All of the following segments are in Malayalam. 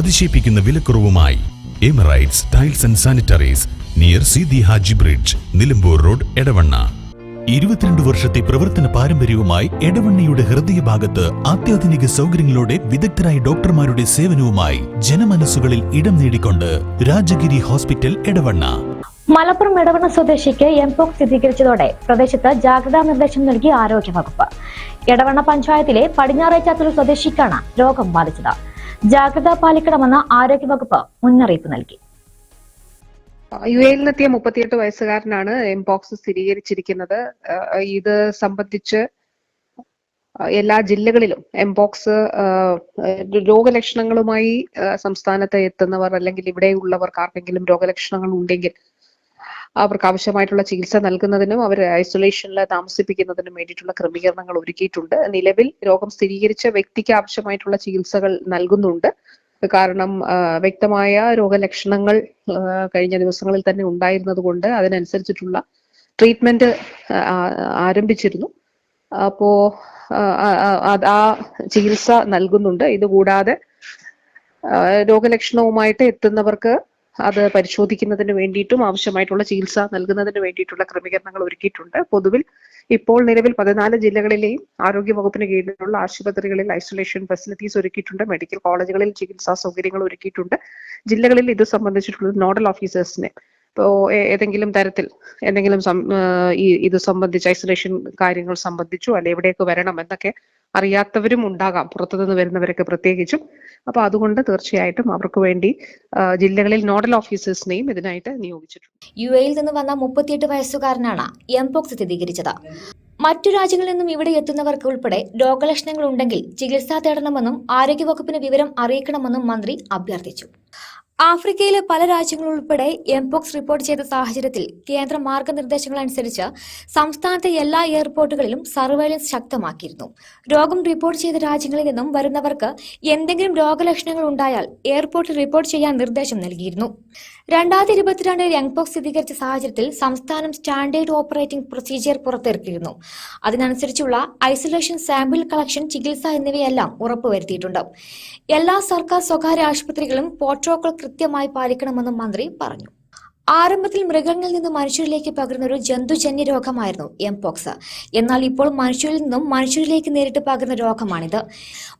അതിശയിപ്പിക്കുന്ന വിലക്കുറവുമായി Emirates tiles and sanitaries near Seethi Haji bridge Nilambur road Edavanna. ഇരുപത്തിരണ്ട് വർഷത്തെ പ്രവർത്തന പാരമ്പര്യവുമായി എടവണ്ണയുടെ ഹൃദയഭാഗത്ത് അത്യാധുനിക സൗകര്യങ്ങളോടെ വിദഗ്ധരായ ഡോക്ടർമാരുടെ സേവനവുമായി ജനമനസ്സുകളിൽ ഇടം നേടിക്കൊണ്ട് രാജഗിരി ഹോസ്പിറ്റൽ എടവണ്ണ. മലപ്പുറം എടവണ്ണ സ്വദേശിക്ക് എംപോക് സ്ഥിരീകരിച്ചതോടെ പ്രദേശത്ത് ജാഗ്രതാ നിർദ്ദേശം നൽകി ആരോഗ്യവകുപ്പ്. എടവണ്ണ പഞ്ചായത്തിലെ പടിഞ്ഞാറേ ചാത്തൂർ സ്വദേശിക്കാണ് രോഗം ബാധിച്ചത്. ജാഗ്രത പാലിക്കണമെന്ന് ആരോഗ്യവകുപ്പ് മുന്നറിയിപ്പ് നൽകി. യു എയിൽ നിന്നെത്തിയ മുപ്പത്തിയെട്ട് വയസ്സുകാരനാണ് എംപോക്സ് സ്ഥിരീകരിച്ചിരിക്കുന്നത്. ഇത് സംബന്ധിച്ച് എല്ലാ ജില്ലകളിലും എംപോക്സ് രോഗലക്ഷണങ്ങളുമായി സംസ്ഥാനത്ത് എത്തുന്നവർ അല്ലെങ്കിൽ ഇവിടെയുള്ളവർക്ക് ആർക്കെങ്കിലും രോഗലക്ഷണങ്ങൾ ഉണ്ടെങ്കിൽ അവർക്ക് ആവശ്യമായിട്ടുള്ള ചികിത്സ നൽകുന്നതിനും അവരെ ഐസൊലേഷനിൽ താമസിപ്പിക്കുന്നതിനും വേണ്ടിയിട്ടുള്ള ക്രമീകരണങ്ങൾ ഒരുക്കിയിട്ടുണ്ട്. നിലവിൽ രോഗം സ്ഥിരീകരിച്ച വ്യക്തിക്ക് ആവശ്യമായിട്ടുള്ള ചികിത്സകൾ നൽകുന്നുണ്ട്. കാരണം വ്യക്തമായ രോഗലക്ഷണങ്ങൾ കഴിഞ്ഞ ദിവസങ്ങളിൽ തന്നെ ഉണ്ടായിരുന്നത് കൊണ്ട് അതിനനുസരിച്ചിട്ടുള്ള ട്രീറ്റ്മെന്റ് ആരംഭിച്ചിരുന്നു. അപ്പോ ആ, ചികിത്സ നൽകുന്നുണ്ട്. ഇതുകൂടാതെ രോഗലക്ഷണവുമായിട്ട് എത്തുന്നവർക്ക് അത് പരിശോധിക്കുന്നതിന് വേണ്ടിയിട്ടും ആവശ്യമായിട്ടുള്ള ചികിത്സ നൽകുന്നതിന് വേണ്ടിയിട്ടുള്ള ക്രമീകരണങ്ങൾ ഒരുക്കിയിട്ടുണ്ട്. പൊതുവിൽ ഇപ്പോൾ നിലവിൽ പതിനാല് ജില്ലകളിലെയും ആരോഗ്യ വകുപ്പിന് കീഴിലുള്ള ആശുപത്രികളിൽ ഐസൊലേഷൻ ഫെസിലിറ്റീസ് ഒരുക്കിയിട്ടുണ്ട്. മെഡിക്കൽ കോളേജുകളിൽ ചികിത്സാ സൗകര്യങ്ങൾ ഒരുക്കിയിട്ടുണ്ട്. ജില്ലകളിൽ ഇത് സംബന്ധിച്ചിട്ടുള്ള നോഡൽ ഓഫീസേഴ്സിനെ ഇപ്പോ ഏതെങ്കിലും തരത്തിൽ എന്തെങ്കിലും ഈ ഇത് സംബന്ധിച്ച് ഐസൊലേഷൻ കാര്യങ്ങൾ സംബന്ധിച്ചോ അല്ലെ എവിടെയൊക്കെ വരണം എന്നൊക്കെ അറിയാത്തവരും ഉണ്ടാകാം. പുറത്തുനിന്ന് വരുന്നവരൊക്കെ പ്രത്യേകിച്ചും. അപ്പൊ അതുകൊണ്ട് തീർച്ചയായിട്ടും അവർക്ക് വേണ്ടി ജില്ലകളിൽ നോഡൽ ഓഫീസേഴ്സിനെയും ഇതിനായിട്ട് നിയോഗിച്ചിട്ടുണ്ട്. യു എയിൽ നിന്ന് വന്ന മുപ്പത്തിയെട്ട് വയസ്സുകാരനാണ് എംപോക്സ് സ്ഥിരീകരിച്ചത്. മറ്റു രാജ്യങ്ങളിൽ നിന്നും ഇവിടെ എത്തുന്നവർക്ക് ഉൾപ്പെടെ രോഗലക്ഷണങ്ങൾ ഉണ്ടെങ്കിൽ ചികിത്സ തേടണമെന്നും ആരോഗ്യവകുപ്പിന് വിവരം അറിയിക്കണമെന്നും മന്ത്രി അഭ്യർത്ഥിച്ചു. ആഫ്രിക്കയിലെ പല രാജ്യങ്ങളും ഉൾപ്പെടെ എംപോക്സ് റിപ്പോർട്ട് ചെയ്ത സാഹചര്യത്തിൽ കേന്ദ്ര മാർഗനിർദ്ദേശങ്ങൾ അനുസരിച്ച് സംസ്ഥാനത്തെ എല്ലാ എയർപോർട്ടുകളിലും സർവൈലൻസ് ശക്തമാക്കിയിരുന്നു. രോഗം റിപ്പോർട്ട് ചെയ്ത രാജ്യങ്ങളിൽ നിന്നും വരുന്നവർക്ക് എന്തെങ്കിലും രോഗലക്ഷണങ്ങൾ ഉണ്ടായാൽ എയർപോർട്ടിൽ റിപ്പോർട്ട് ചെയ്യാൻ നിർദ്ദേശം നൽകിയിരുന്നു. രണ്ടായിരത്തി ഇരുപത്തിരണ്ടിൽ യങ്പോക്സ് സ്ഥിരീകരിച്ച സാഹചര്യത്തിൽ സംസ്ഥാനം സ്റ്റാൻഡേർഡ് ഓപ്പറേറ്റിംഗ് പ്രൊസീജിയർ പുറത്തിറക്കിയിരുന്നു. അതിനനുസരിച്ചുള്ള ഐസൊലേഷൻ സാമ്പിൾ കളക്ഷൻ ചികിത്സ എന്നിവയെല്ലാം ഉറപ്പുവരുത്തിയിട്ടുണ്ട്. എല്ലാ സർക്കാർ സ്വകാര്യ ആശുപത്രികളും പ്രോട്ടോകോൾ കൃത്യമായി പാലിക്കണമെന്നും മന്ത്രി പറഞ്ഞു. ആരംഭത്തിൽ മൃഗങ്ങളിൽ നിന്ന് മനുഷ്യരിലേക്ക് പകരുന്ന ഒരു ജന്തുജന്യ രോഗമായിരുന്നു എംപോക്സ് എന്നാൽ ഇപ്പോൾ മനുഷ്യരിൽ നിന്നും മനുഷ്യരിലേക്ക് നേരിട്ട് പകരുന്ന രോഗമാണിത്.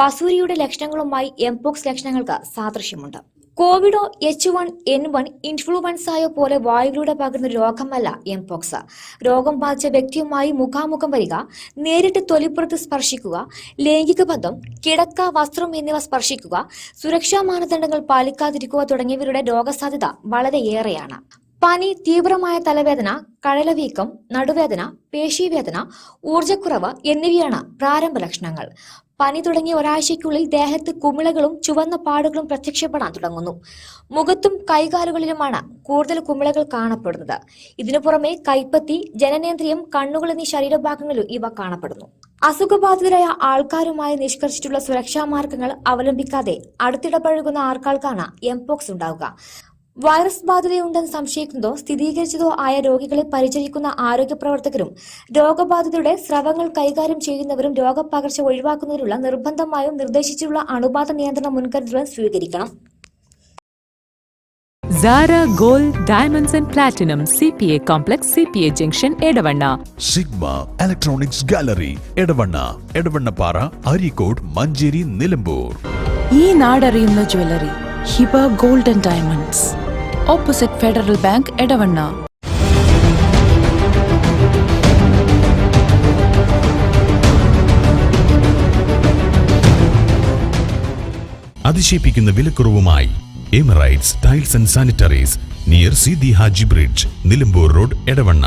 ബസൂരിയുടെ ലക്ഷണങ്ങളുമായി എംപോക്സ് ലക്ഷണങ്ങൾക്ക് സാദൃശ്യമുണ്ട്. കോവിഡോ എച്ച് വൺ എൻ വൺ ഇൻഫ്ലുവൻസായോ പോലെ വായുവിലൂടെ പകരുന്ന രോഗമല്ല എംപോക്സ് രോഗം ബാധിച്ച വ്യക്തിയുമായി മുഖാമുഖം വരിക നേരിട്ട് തൊലിപ്പുറത്ത് സ്പർശിക്കുക ലൈംഗിക ബന്ധം കിടക്ക വസ്ത്രം എന്നിവ സ്പർശിക്കുക സുരക്ഷാ മാനദണ്ഡങ്ങൾ പാലിക്കാതിരിക്കുക തുടങ്ങിയവരുടെ രോഗസാധ്യത വളരെയേറെയാണ്. പനി തീവ്രമായ തലവേദന കഴലവീക്കം നടുവേദന പേശീവേദന ഊർജക്കുറവ് എന്നിവയാണ് പ്രാരംഭ ലക്ഷണങ്ങൾ. പനി തുടങ്ങിയ ഒരാഴ്ചയ്ക്കുള്ളിൽ ദേഹത്ത് കുമിളകളും ചുവന്ന പാടുകളും പ്രത്യക്ഷപ്പെടാൻ തുടങ്ങുന്നു. മുഖത്തും കൈകാലുകളിലുമാണ് കൂടുതൽ കുമിളകൾ കാണപ്പെടുന്നത്. ഇതിനു പുറമെ കൈപ്പത്തി ജനനേന്ദ്രിയം കണ്ണുകൾ എന്നീ ശരീരഭാഗങ്ങളിലും ഇവ കാണപ്പെടുന്നു. അസുഖബാധിതരായ ആൾക്കാരുമായി നിഷ്കർഷിച്ചിട്ടുള്ള സുരക്ഷാ മാർഗങ്ങൾ അവലംബിക്കാതെ അടുത്തിടപഴകുന്ന ആൾക്കാർക്കാണ് എംപോക്സ് ഉണ്ടാവുക. വൈറസ് ബാധിതയുണ്ടെന്ന് സംശയിക്കുന്നതോ സ്ഥിരീകരിച്ചതോ ആയ രോഗികളെ പരിചരിക്കുന്ന ആരോഗ്യ പ്രവർത്തകരും രോഗബാധിതരുടെ സ്രവങ്ങൾ കൈകാര്യം ചെയ്യുന്നവരും രോഗപകർച്ച ഒഴിവാക്കുന്നതിനുള്ള നിർബന്ധമായും നിർദ്ദേശിച്ചുള്ള അണുബാധ നിയന്ത്രണ മുൻകരുതലുകൾ സ്വീകരിക്കണം. Sara gold diamonds and platinum C P A complex C P A junction Edavanna Sigma electronics gallery Edavanna Edavannappara Areekode Manjeri Nilambur ഈ നാടറിയുന്ന jewellery Hiba gold and diamonds opposite Federal Bank Edavanna അതിശയിപ്പിക്കുന്ന വിലക്കുറവുമായി Emirates tiles and sanitaries near Seethi Haji bridge Nilambur road Edavanna